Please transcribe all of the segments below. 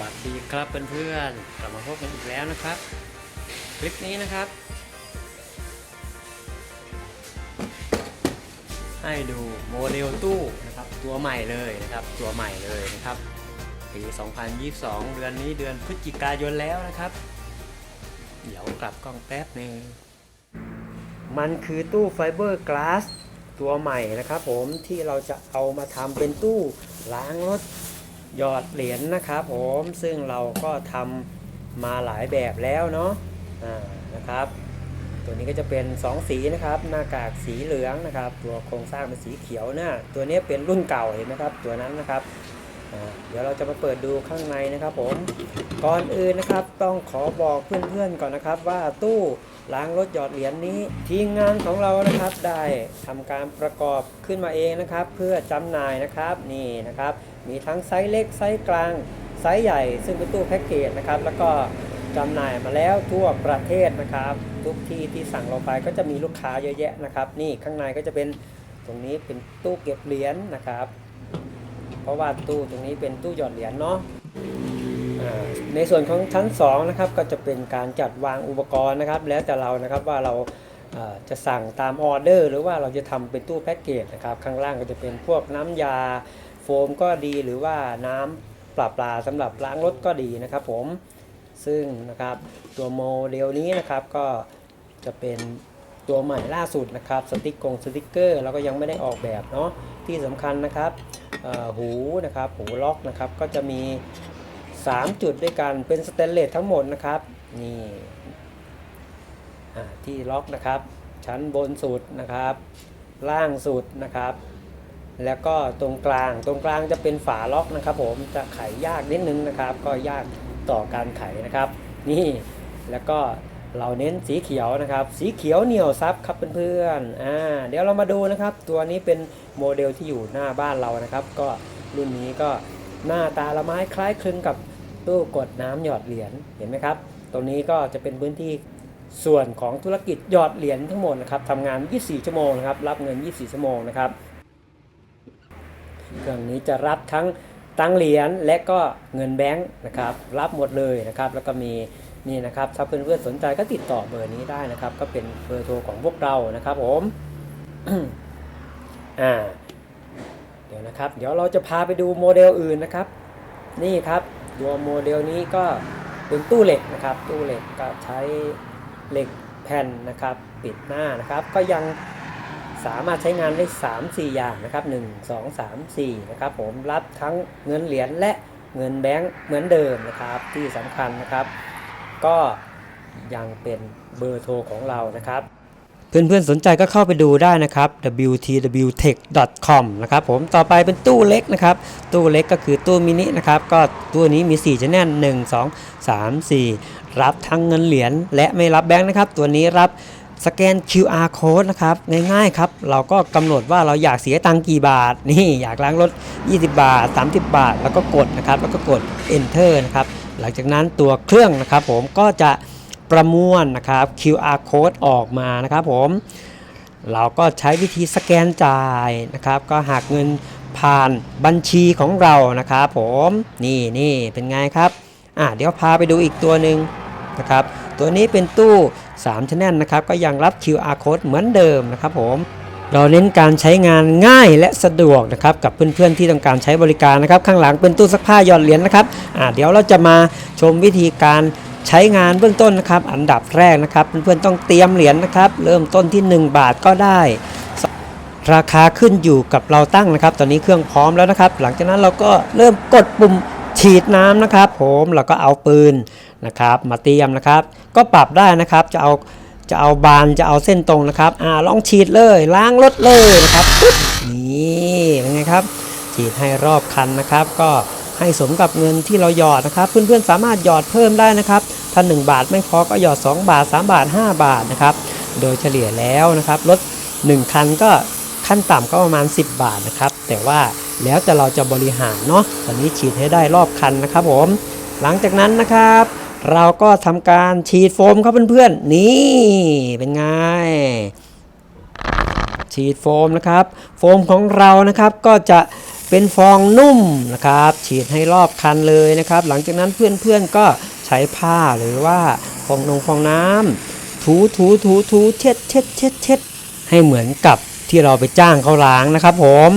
วัสดีครับเพื่อนๆกลับมาพบกันอีกแล้วนะครับ คลิปนี้นะครับ ให้ดูโมเดลตู้นะครับ ตัวใหม่เลยนะครับ ตัวใหม่เลยนะครับปี 2022 เดือนนี้เดือนพฤศจิกายนแล้วนะครับ เดี๋ยวกลับกล้องแป๊บหนึงมันคือตู้ไฟเบอร์กลาสตัวใหม่นะครับผมที่เราจะเอามาทำเป็นตู้ล้างรถ หยอดเหรียญนะครับผมซึ่งเราก็ทำมาหลายแบบแล้วเนาะนะครับ ตัวนี้ก็จะเป็น2สีนะครับ หน้ากากสีเหลืองนะครับ ตัวโครงสร้างเป็นสีเขียวนะตัวนี้เป็นรุ่นเก่าเห็นไหมครับตัวนั้นนะครับเดี๋ยวเราจะมาเปิดดูข้างในนะครับผมก่อนอื่นนะครับต้องขอบอกเพื่อนๆก่อนนะครับ ว่าตู้ล้างรถหยอดเหรียญนี้ ทีมงานของเรานะครับได้ทำการประกอบขึ้นมาเองนะครับ เพื่อจำหน่ายนะครับนี่นะครับ มีทั้งไซส์เล็กไซส์กลางไซส์ใหญ่ ซึ่งเป็นตู้แพ็กเกจนะครับ แล้วก็จำหน่ายมาแล้วทั่วประเทศนะครับ ทุกที่ที่สั่งเราไปก็จะมีลูกค้าเยอะแยะนะครับ นี่ข้างในก็จะเป็นตรงนี้เป็นตู้เก็บเหรียญนะครับ เพราะว่าตู้ตรงนี้เป็นตู้หยอดเหรียญเนาะในส่วนของชั้น2นะครับก็จะเป็นการจัดวางอุปกรณ์นะครับ แล้วแต่เรานะครับว่าเราจะสั่งตามออเดอร์ หรือว่าเราจะทำเป็นตู้แพ็กเกจนะครับ ข้างล่างก็จะเป็นพวกน้ำยา โฟมก็ดีหรือว่าน้ำปลาปลาสำหรับล้างรถก็ดีนะครับผมซึ่งนะครับตัวโมเดลนี้นะครับก็จะเป็นตัวใหม่ล่าสุดนะครับสติกกงสติกเกอร์เราก็ยังไม่ได้ออกแบบเนาะที่สำคัญนะครับหูนะครับหูล็อกนะครับก็จะมี 3 จุดด้วยกันเป็นสเตนเลสทั้งหมดนะครับนี่ที่ล็อกนะครับ ชั้นบนสุดนะครับ ล่างสุดนะครับ แล้วก็ตรงกลางตรงกลางจะเป็นฝาล็อกนะครับ ผมจะไขยากนิดนึงนะครับ ก็ยากต่อการไขนะครับ นี่แล้วก็เราเน้นสีเขียวนะครับ สีเขียวเหนียวซับครับเพื่อนๆอ่าเดี๋ยวเรามาดูนะครับ ตัวนี้เป็นโมเดลที่อยู่หน้าบ้านเรานะครับ ก็รุ่นนี้ก็หน้าตาละไม้คล้ายคลึงกับตู้กดน้ำหยอดเหรียญเห็นไหมครับ ตรงนี้ก็จะเป็นพื้นที่ส่วนของธุรกิจหยอดเหรียญทั้งหมดนะครับทำงาน 24 ชั่วโมงนะครับ รับเงิน 24 ชั่วโมงนะครับ เครื่องนี้จะรับทั้งตังเหรียญและก็เงินแบงค์นะครับรับหมดเลยนะครับ แล้วก็มีนี่นะครับถ้าเพื่อนๆสนใจก็ติดต่อเบอร์นี้ได้นะครับ ก็เป็นเบอร์โทรของพวกเรานะครับผมอ่าเดี๋ยวนะครับ เดี๋ยวเราจะพาไปดูโมเดลอื่นนะครับ นี่ครับตัวโมเดลนี้ก็เป็นตู้เหล็กนะครับ ตู้เหล็กก็ใช้เหล็กแผ่นนะครับ ปิดหน้านะครับ ก็ยัง สามารถใช้งานได้ 3 4 อย่างนะครับ1 2 3 4นะครับผมรับทั้งเงินเหรียญและเงินแบงค์เหมือนเดิมนะครับ ที่สำคัญนะครับ ก็ยังเป็นเบอร์โทรของเรานะครับ เพื่อนๆสนใจก็เข้าไปดูได้นะครับ wtwtech.com นะครับผมต่อไปเป็นตู้เล็กนะครับ ตู้เล็กก็คือตู้มินินะครับ ก็ตู้นี้มี4ชแนล1 2 3 4 รับทั้งเงินเหรียญและไม่รับแบงค์นะครับ ตัวนี้รับ สแกน QR code นะครับง่ายๆครับ เราก็กำหนดว่าเราอยากเสียตังค์กี่บาท นี่อยากล้างรถ 20 บาท 30 บาท แล้วก็กดนะครับ แล้วก็กด enter นะครับ หลังจากนั้นตัวเครื่องนะครับผมก็จะประมวลนะครับ QR code ออกมานะครับผม เราก็ใช้วิธีสแกนจ่ายนะครับ ก็หักเงินผ่านบัญชีของเรานะครับผมนี่นี่เป็นไงครับอะเดี๋ยวพาไปดูอีกตัวหนึ่งนะครับ ตัวนี้เป็นตู้ 3ชแนลนะครับก็ยังรับ QR code เหมือนเดิมนะครับผมเราเน้นการใช้งานง่ายและสะดวกนะครับกับเพื่อนๆที่ต้องการใช้บริการนะครับ ข้างหลังเป็นตู้ซักผ้าหยอดเหรียญนะครับเดี๋ยวเราจะมาชมวิธีการใช้งานเบื้องต้นนะครับ อันดับแรกนะครับเพื่อนๆต้องเตรียมเหรียญนะครับ เริ่มต้นที่ 1 บาทก็ได้ ราคาขึ้นอยู่กับเราตั้งนะครับ ตอนนี้เครื่องพร้อมแล้วนะครับ หลังจากนั้นเราก็เริ่มกดปุ่มฉีดน้ำนะครับ ผมเราก็เอาปืนนะครับ มาเตรียมนะครับ ก็ปรับได้นะครับจะเอาจะเอาบานจะเอาเส้นตรงนะครับอ่าลองฉีดเลยล้างรถเลยนะครับปึ๊บนี่เป็นไงครับฉีดให้รอบคันนะครับ ก็ให้สมกับเงินที่เราหยอดนะครับ เพื่อนๆสามารถหยอดเพิ่มได้นะครับถ้า 1 บาทไม่พอก็หยอด 2 บาท 3 บาท 5 บาทนะครับโดยเฉลี่ยแล้วนะครับรถ 1 คันก็ขั้นต่ำก็ประมาณ 10 บาทนะครับ แต่ว่าแล้วแต่เราจะบริหารเนาะตอนนี้ฉีดให้ได้รอบคันนะครับผม หลังจากนั้นนะครับ เราก็ทำการฉีดโฟมครับเพื่อนๆ นี่เป็นไง ฉีดโฟมนะครับ โฟมของเรานะครับก็จะเป็นฟองนุ่มนะครับ ฉีดให้รอบคันเลยนะครับ หลังจากนั้นเพื่อนๆก็ใช้ผ้าหรือว่าฟองนงฟองน้ำถูถูถูถูเช็ดเช็ดเช็ดเช็ดให้เหมือนกับที่เราไปจ้างเขาล้างนะครับ ผม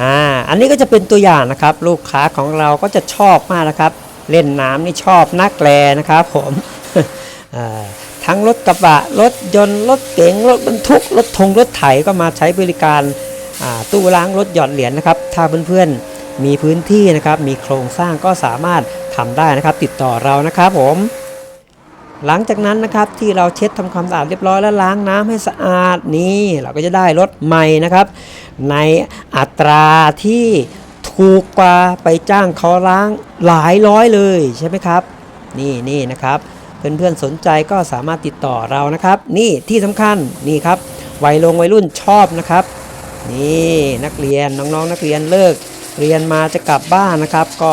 อ่าอันนี้ก็จะเป็นตัวอย่างนะครับ ลูกค้าของเราก็จะชอบมากนะครับ เล่นน้ำนี่ชอบนักแลนะครับผมทั้งรถกระบะรถยนต์รถเก๋งรถบรรทุกรถทงรถไถก็มาใช้บริการตู้ล้างรถหยอดเหรียญนะครับ ถ้าเพื่อนๆมีพื้นที่นะครับ มีโครงสร้างก็สามารถทำได้นะครับ ติดต่อเรานะครับผม หลังจากนั้นนะครับที่เราเช็ดทำความสะอาดเรียบร้อยแล้วล้างน้ำให้สะอาดนี่เราก็จะได้รถใหม่นะครับ ในอัตราที่ ถูกกว่าไปจ้างเขาล้างหลายร้อยเลยใช่ไหมครับ นี่นี่นะครับ เพื่อนๆสนใจก็สามารถติดต่อเรานะครับ นี่ที่สำคัญนี่ครับวัยลงวัยรุ่นชอบนะครับ นี่นักเรียนน้องๆ นักเรียนเลิก เรียนมาจะกลับบ้านนะครับ ก็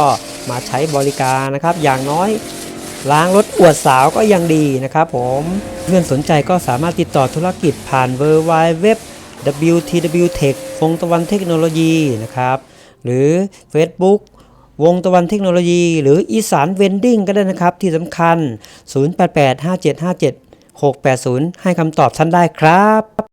มาใช้บริการนะครับ อย่างน้อยล้างรถอวดสาวก็ยังดีนะครับ ผมเพื่อนสนใจก็สามารถติดต่อธุรกิจผ่าน w w w WTW Tech วงตะวันเทคโนโลยีนะครับ หรือ Facebook วงตะวันเทคโนโลยี หรืออีสานเวนดิ้งก็ได้นะครับ ที่สำคัญ 0885757680 ให้คำตอบท่านได้ครับ